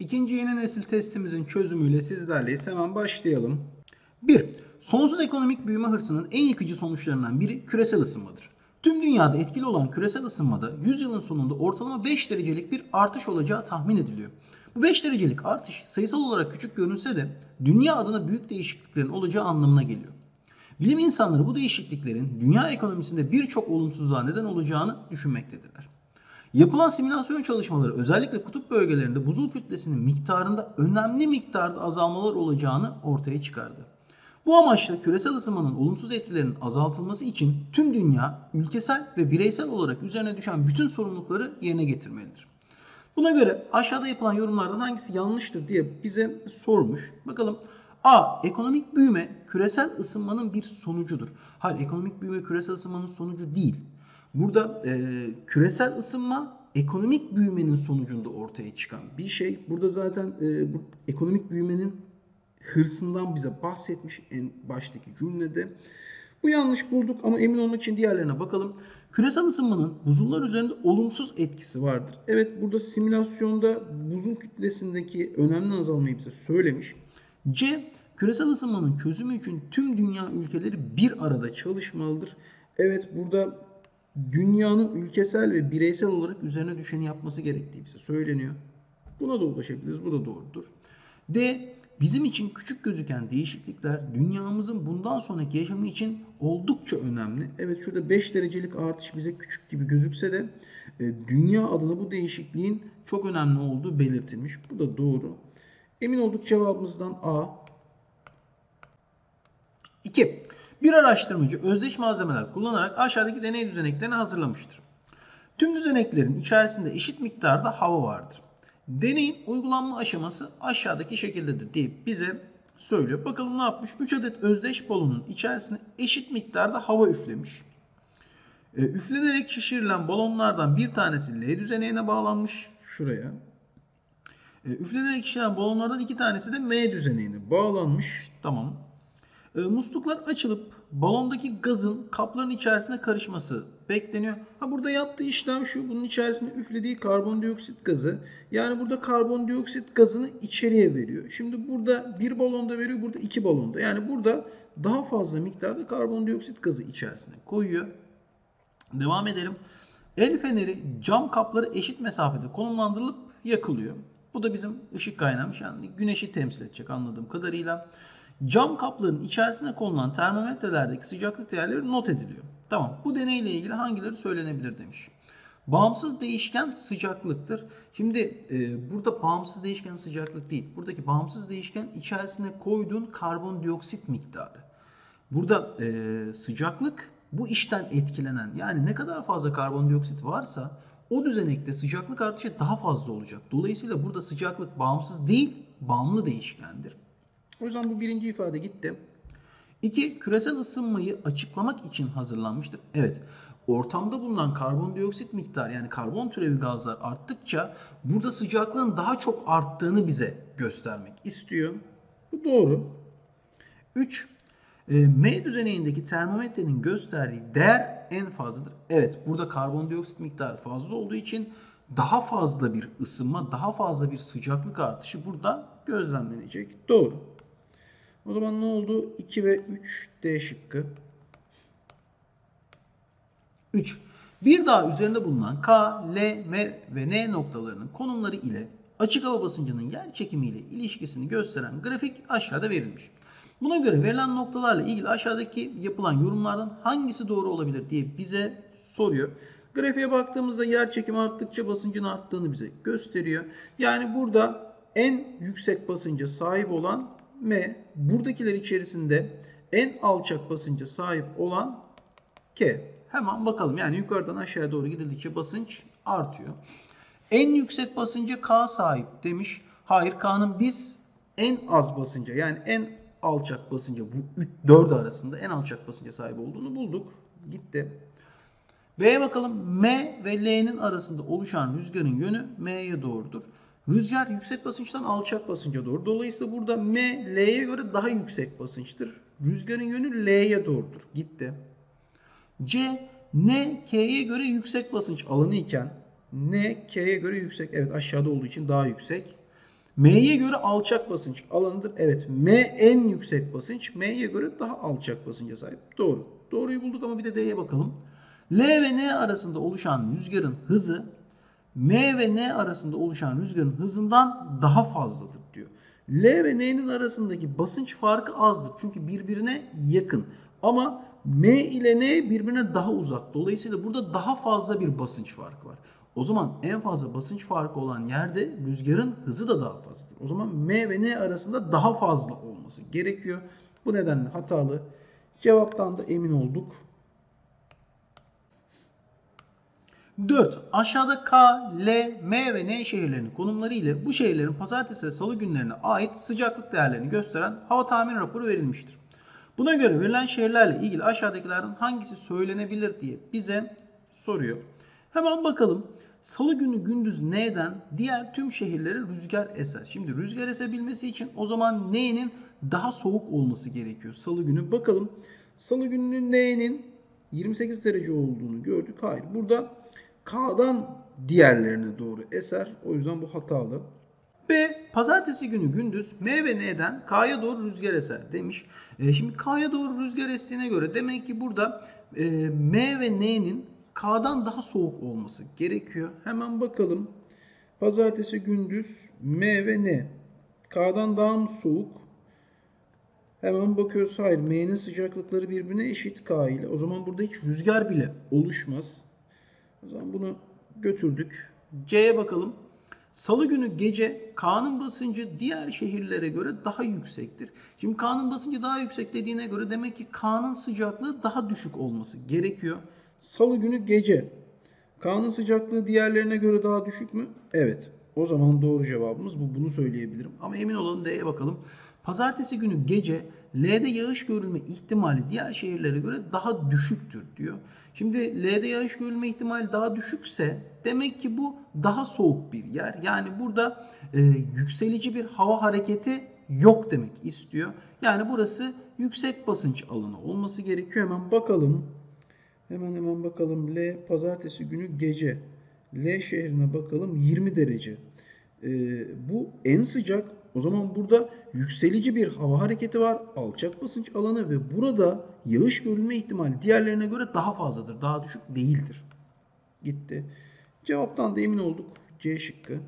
İkinci yeni nesil testimizin çözümüyle sizlerleyiz. Hemen başlayalım. 1. Sonsuz ekonomik büyüme hırsının en yıkıcı sonuçlarından biri küresel ısınmadır. Tüm dünyada etkili olan küresel ısınmada 100 yılın sonunda ortalama 5 derecelik bir artış olacağı tahmin ediliyor. Bu 5 derecelik artış sayısal olarak küçük görünse de dünya adına büyük değişikliklerin olacağı anlamına geliyor. Bilim insanları bu değişikliklerin dünya ekonomisinde birçok olumsuzluğa neden olacağını düşünmektedirler. Yapılan simülasyon çalışmaları özellikle kutup bölgelerinde buzul kütlesinin miktarında önemli miktarda azalmalar olacağını ortaya çıkardı. Bu amaçla küresel ısınmanın olumsuz etkilerinin azaltılması için tüm dünya ülkesel ve bireysel olarak üzerine düşen bütün sorumlulukları yerine getirmelidir. Buna göre aşağıda yapılan yorumlardan hangisi yanlıştır diye bize sormuş. Bakalım A. Ekonomik büyüme küresel ısınmanın bir sonucudur. Hayır ekonomik büyüme küresel ısınmanın sonucu değil. Burada e, küresel ısınma ekonomik büyümenin sonucunda ortaya çıkan bir şey. Burada zaten e, bu ekonomik büyümenin hırsından bize bahsetmiş en baştaki cümlede. Bu yanlış bulduk ama emin olmak için diğerlerine bakalım. Küresel ısınmanın buzullar üzerinde olumsuz etkisi vardır. Evet burada simülasyonda buzul kütlesindeki önemli azalmayı bize söylemiş. C. Küresel ısınmanın çözümü için tüm dünya ülkeleri bir arada çalışmalıdır. Evet burada dünyanın ülkesel ve bireysel olarak üzerine düşeni yapması gerektiği bize söyleniyor. Buna da ulaşabiliriz. Bu da doğrudur. D. Bizim için küçük gözüken değişiklikler dünyamızın bundan sonraki yaşamı için oldukça önemli. Evet şurada 5 derecelik artış bize küçük gibi gözükse de e, dünya adına bu değişikliğin çok önemli olduğu belirtilmiş. Bu da doğru. Emin olduk cevabımızdan A. 2. Bir araştırmacı özdeş malzemeler kullanarak aşağıdaki deney düzeneklerini hazırlamıştır. Tüm düzeneklerin içerisinde eşit miktarda hava vardır. Deneyin uygulanma aşaması aşağıdaki şekildedir diye bize söylüyor. Bakalım ne yapmış? 3 adet özdeş balonun içerisine eşit miktarda hava üflemiş. E, üflenerek şişirilen balonlardan bir tanesi L düzeneğine bağlanmış. Şuraya. E, üflenerek şişirilen balonlardan iki tanesi de M düzeneğine bağlanmış. Tamam. E, musluklar açılıp balondaki gazın kapların içerisine karışması bekleniyor. Ha burada yaptığı işlem şu. Bunun içerisine üflediği karbondioksit gazı. Yani burada karbondioksit gazını içeriye veriyor. Şimdi burada bir balonda veriyor. Burada iki balonda. Yani burada daha fazla miktarda karbondioksit gazı içerisine koyuyor. Devam edelim. El feneri cam kapları eşit mesafede konumlandırılıp yakılıyor. Bu da bizim ışık kaynağımız. Yani güneşi temsil edecek anladığım kadarıyla. Cam kapların içerisine konulan termometrelerdeki sıcaklık değerleri not ediliyor. Tamam. Bu deneyle ilgili hangileri söylenebilir demiş. Bağımsız değişken sıcaklıktır. Şimdi e, burada bağımsız değişken sıcaklık değil. Buradaki bağımsız değişken içerisine koyduğun karbondioksit miktarı. Burada e, sıcaklık bu işten etkilenen yani ne kadar fazla karbondioksit varsa o düzenekte sıcaklık artışı daha fazla olacak. Dolayısıyla burada sıcaklık bağımsız değil, bağımlı değişkendir. O yüzden bu birinci ifade gitti. İki, küresel ısınmayı açıklamak için hazırlanmıştır. Evet, ortamda bulunan karbondioksit miktarı yani karbon türevi gazlar arttıkça burada sıcaklığın daha çok arttığını bize göstermek istiyor. Bu doğru. 3. M düzeneyindeki termometrenin gösterdiği değer en fazladır. Evet burada karbondioksit miktarı fazla olduğu için daha fazla bir ısınma, daha fazla bir sıcaklık artışı burada gözlemlenecek. Doğru. O zaman ne oldu? 2 ve 3 D şıkkı. 3. Bir dağ üzerinde bulunan K, L, M ve N noktalarının konumları ile açık hava basıncının yer çekimiyle ilişkisini gösteren grafik aşağıda verilmiş. Buna göre verilen noktalarla ilgili aşağıdaki yapılan yorumlardan hangisi doğru olabilir diye bize soruyor. Grafiğe baktığımızda yer çekimi arttıkça basıncın arttığını bize gösteriyor. Yani burada en yüksek basınca sahip olan M. Buradakiler içerisinde en alçak basınca sahip olan K. Hemen bakalım. Yani yukarıdan aşağıya doğru gidildikçe basınç artıyor. En yüksek basınca K sahip demiş. Hayır K'nın biz en az basınca yani en alçak basınca bu 4 arasında en alçak basınca sahip olduğunu bulduk. Gitti. B'ye bakalım. M ve L'nin arasında oluşan rüzgarın yönü M'ye doğrudur. Rüzgar yüksek basınçtan alçak basınca doğru. Dolayısıyla burada M, L'ye göre daha yüksek basınçtır. Rüzgarın yönü L'ye doğrudur. Gitti. C, N, K'ye göre yüksek basınç alanı iken N, K'ye göre yüksek. Evet aşağıda olduğu için daha yüksek. M'ye göre alçak basınç alanıdır. Evet M en yüksek basınç. M'ye göre daha alçak basınca sahip. Doğru. Doğruyu bulduk ama bir de D'ye bakalım. L ve N arasında oluşan rüzgarın hızı M ve N arasında oluşan rüzgarın hızından daha fazladır diyor. L ve N'nin arasındaki basınç farkı azdır. Çünkü birbirine yakın. Ama M ile N birbirine daha uzak. Dolayısıyla burada daha fazla bir basınç farkı var. O zaman en fazla basınç farkı olan yerde rüzgarın hızı da daha fazladır. O zaman M ve N arasında daha fazla olması gerekiyor. Bu nedenle hatalı. Cevaptan da emin olduk. 4. Aşağıda K, L, M ve N şehirlerinin konumları ile bu şehirlerin pazartesi ve salı günlerine ait sıcaklık değerlerini gösteren hava tahmin raporu verilmiştir. Buna göre verilen şehirlerle ilgili aşağıdakilerden hangisi söylenebilir diye bize soruyor. Hemen bakalım. Salı günü gündüz N'den diğer tüm şehirlere rüzgar eser. Şimdi rüzgar esebilmesi için o zaman N'nin daha soğuk olması gerekiyor. Salı günü bakalım. Salı gününün N'nin 28 derece olduğunu gördük. Hayır. Burada K'dan diğerlerine doğru eser. O yüzden bu hatalı. B. Pazartesi günü gündüz M ve N'den K'ya doğru rüzgar eser demiş. E, şimdi K'ya doğru rüzgar estiğine göre demek ki burada e, M ve N'nin K'dan daha soğuk olması gerekiyor. Hemen bakalım. Pazartesi gündüz M ve N. K'dan daha mı soğuk? Hemen bakıyoruz. Hayır. M'nin sıcaklıkları birbirine eşit K ile. O zaman burada hiç rüzgar bile oluşmaz. O zaman bunu götürdük. C'ye bakalım. Salı günü gece K'nın basıncı diğer şehirlere göre daha yüksektir. Şimdi K'nın basıncı daha yüksek dediğine göre demek ki K'nın sıcaklığı daha düşük olması gerekiyor. Salı günü gece K'nın sıcaklığı diğerlerine göre daha düşük mü? Evet. O zaman doğru cevabımız bu. Bunu söyleyebilirim. Ama emin olalım D'ye bakalım. Pazartesi günü gece L'de yağış görülme ihtimali diğer şehirlere göre daha düşüktür diyor. Şimdi L'de yağış görülme ihtimali daha düşükse demek ki bu daha soğuk bir yer. Yani burada e, yükselici bir hava hareketi yok demek istiyor. Yani burası yüksek basınç alanı olması gerekiyor. Hemen bakalım. Hemen hemen bakalım. L pazartesi günü gece. L şehrine bakalım 20 derece. E, bu en sıcak o zaman burada yükselici bir hava hareketi var. Alçak basınç alanı ve burada yağış görülme ihtimali diğerlerine göre daha fazladır. Daha düşük değildir. Gitti. Cevaptan da emin olduk. C şıkkı.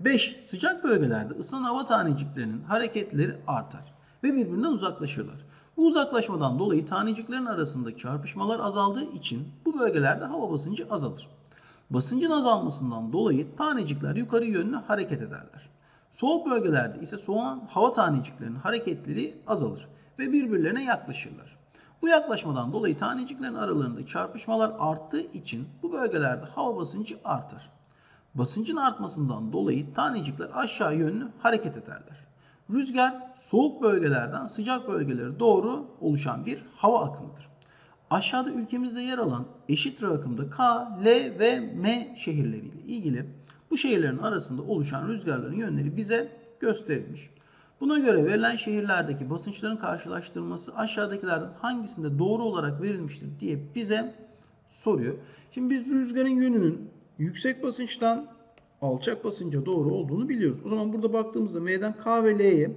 5. Sıcak bölgelerde ısınan hava taneciklerinin hareketleri artar ve birbirinden uzaklaşırlar. Bu uzaklaşmadan dolayı taneciklerin arasındaki çarpışmalar azaldığı için bu bölgelerde hava basıncı azalır. Basıncın azalmasından dolayı tanecikler yukarı yönlü hareket ederler. Soğuk bölgelerde ise soğunan hava taneciklerinin hareketleri azalır ve birbirlerine yaklaşırlar. Bu yaklaşmadan dolayı taneciklerin aralarında çarpışmalar arttığı için bu bölgelerde hava basıncı artar. Basıncın artmasından dolayı tanecikler aşağı yönlü hareket ederler. Rüzgar soğuk bölgelerden sıcak bölgelere doğru oluşan bir hava akımıdır. Aşağıda ülkemizde yer alan eşit rakımda K, L ve M şehirleriyle ilgili bu şehirlerin arasında oluşan rüzgarların yönleri bize gösterilmiş. Buna göre verilen şehirlerdeki basınçların karşılaştırılması aşağıdakilerden hangisinde doğru olarak verilmiştir diye bize soruyor. Şimdi biz rüzgarın yönünün yüksek basınçtan alçak basınca doğru olduğunu biliyoruz. O zaman burada baktığımızda M'den K ve L'ye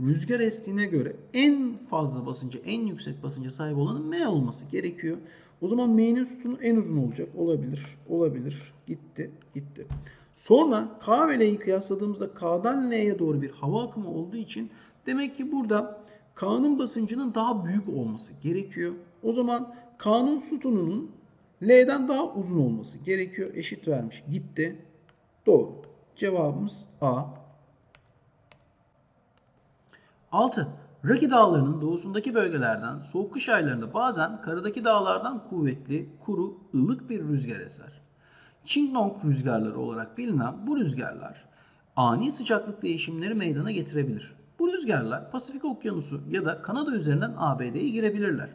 rüzgar estiğine göre en fazla basınca, en yüksek basınca sahip olanın M olması gerekiyor. O zaman M'nin sütunu en uzun olacak. Olabilir, olabilir. Gitti, gitti. Sonra K ve L'yi kıyasladığımızda K'dan L'ye doğru bir hava akımı olduğu için demek ki burada K'nın basıncının daha büyük olması gerekiyor. O zaman K'nın sütununun L'den daha uzun olması gerekiyor. Eşit vermiş. Gitti. Doğru. Cevabımız A. 6. Raki dağlarının doğusundaki bölgelerden soğuk kış aylarında bazen karadaki dağlardan kuvvetli, kuru, ılık bir rüzgar eser. Qingdong rüzgarları olarak bilinen bu rüzgarlar ani sıcaklık değişimleri meydana getirebilir. Bu rüzgarlar Pasifik Okyanusu ya da Kanada üzerinden ABD'ye girebilirler.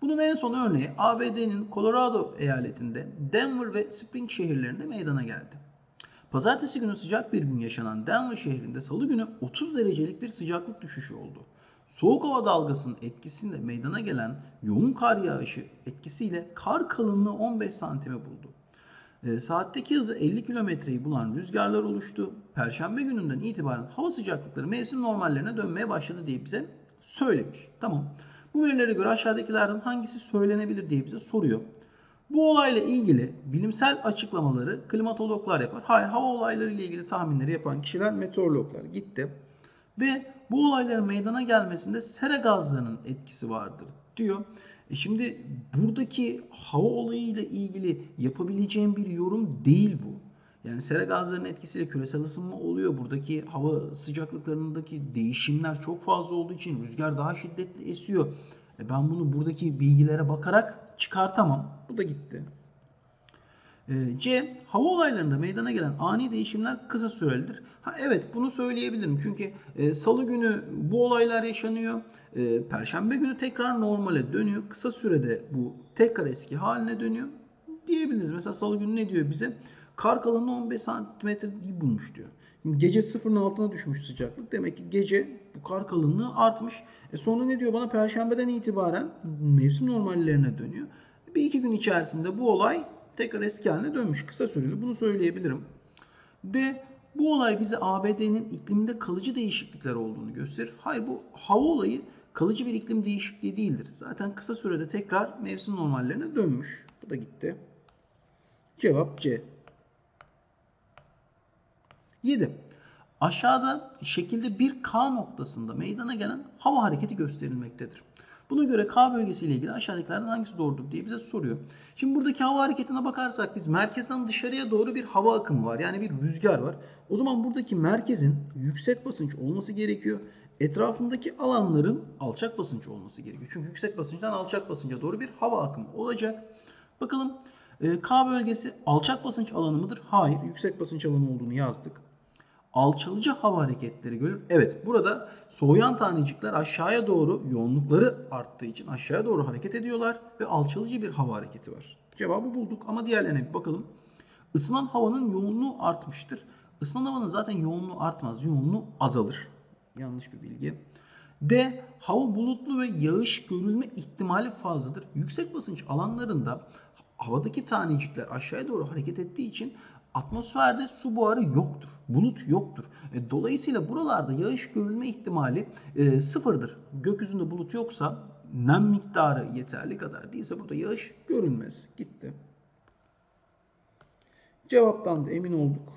Bunun en son örneği ABD'nin Colorado eyaletinde Denver ve Spring şehirlerinde meydana geldi. Pazartesi günü sıcak bir gün yaşanan Denver şehrinde salı günü 30 derecelik bir sıcaklık düşüşü oldu. Soğuk hava dalgasının etkisinde meydana gelen yoğun kar yağışı etkisiyle kar kalınlığı 15 santime buldu. E, saatteki hızı 50 kilometreyi bulan rüzgarlar oluştu. Perşembe gününden itibaren hava sıcaklıkları mevsim normallerine dönmeye başladı diye bize söylemiş. Tamam. Bu verilere göre aşağıdakilerden hangisi söylenebilir diye bize soruyor. Bu olayla ilgili bilimsel açıklamaları klimatologlar yapar. Hayır, hava olayları ile ilgili tahminleri yapan kişiler meteorologlar gitti. Ve bu olayların meydana gelmesinde sera gazlarının etkisi vardır diyor. E şimdi buradaki hava olayı ile ilgili yapabileceğim bir yorum değil bu. Yani sera gazlarının etkisiyle küresel ısınma oluyor. Buradaki hava sıcaklıklarındaki değişimler çok fazla olduğu için rüzgar daha şiddetli esiyor. E ben bunu buradaki bilgilere bakarak çıkartamam. Bu da gitti. E, C. Hava olaylarında meydana gelen ani değişimler kısa sürelidir. Ha, evet bunu söyleyebilirim. Çünkü e, salı günü bu olaylar yaşanıyor. E, Perşembe günü tekrar normale dönüyor. Kısa sürede bu tekrar eski haline dönüyor. Diyebiliriz. Mesela salı günü ne diyor bize? Kar kalınlığı 15 santimetre bulmuş diyor. Gece sıfırın altına düşmüş sıcaklık. Demek ki gece bu kar kalınlığı artmış. E sonra ne diyor bana? Perşembeden itibaren mevsim normallerine dönüyor. Bir iki gün içerisinde bu olay tekrar eski haline dönmüş. Kısa süreli bunu söyleyebilirim. D. Bu olay bize ABD'nin ikliminde kalıcı değişiklikler olduğunu gösterir. Hayır bu hava olayı kalıcı bir iklim değişikliği değildir. Zaten kısa sürede tekrar mevsim normallerine dönmüş. Bu da gitti. Cevap C. 7. Aşağıda şekilde bir K noktasında meydana gelen hava hareketi gösterilmektedir. Buna göre K bölgesiyle ilgili aşağıdakilerden hangisi doğrudur diye bize soruyor. Şimdi buradaki hava hareketine bakarsak biz merkezden dışarıya doğru bir hava akımı var. Yani bir rüzgar var. O zaman buradaki merkezin yüksek basınç olması gerekiyor. Etrafındaki alanların alçak basınç olması gerekiyor. Çünkü yüksek basınçtan alçak basınca doğru bir hava akımı olacak. Bakalım e, K bölgesi alçak basınç alanı mıdır? Hayır. Yüksek basınç alanı olduğunu yazdık alçalıcı hava hareketleri görülür. Evet burada soğuyan tanecikler aşağıya doğru yoğunlukları arttığı için aşağıya doğru hareket ediyorlar ve alçalıcı bir hava hareketi var. Cevabı bulduk ama diğerlerine bir bakalım. Isınan havanın yoğunluğu artmıştır. Isınan havanın zaten yoğunluğu artmaz. Yoğunluğu azalır. Yanlış bir bilgi. D. Hava bulutlu ve yağış görülme ihtimali fazladır. Yüksek basınç alanlarında havadaki tanecikler aşağıya doğru hareket ettiği için atmosferde su buharı yoktur. Bulut yoktur. E, dolayısıyla buralarda yağış görülme ihtimali e, sıfırdır. Gökyüzünde bulut yoksa nem miktarı yeterli kadar değilse burada yağış görülmez. Gitti. Cevaptan da emin olduk.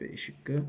B şıkkı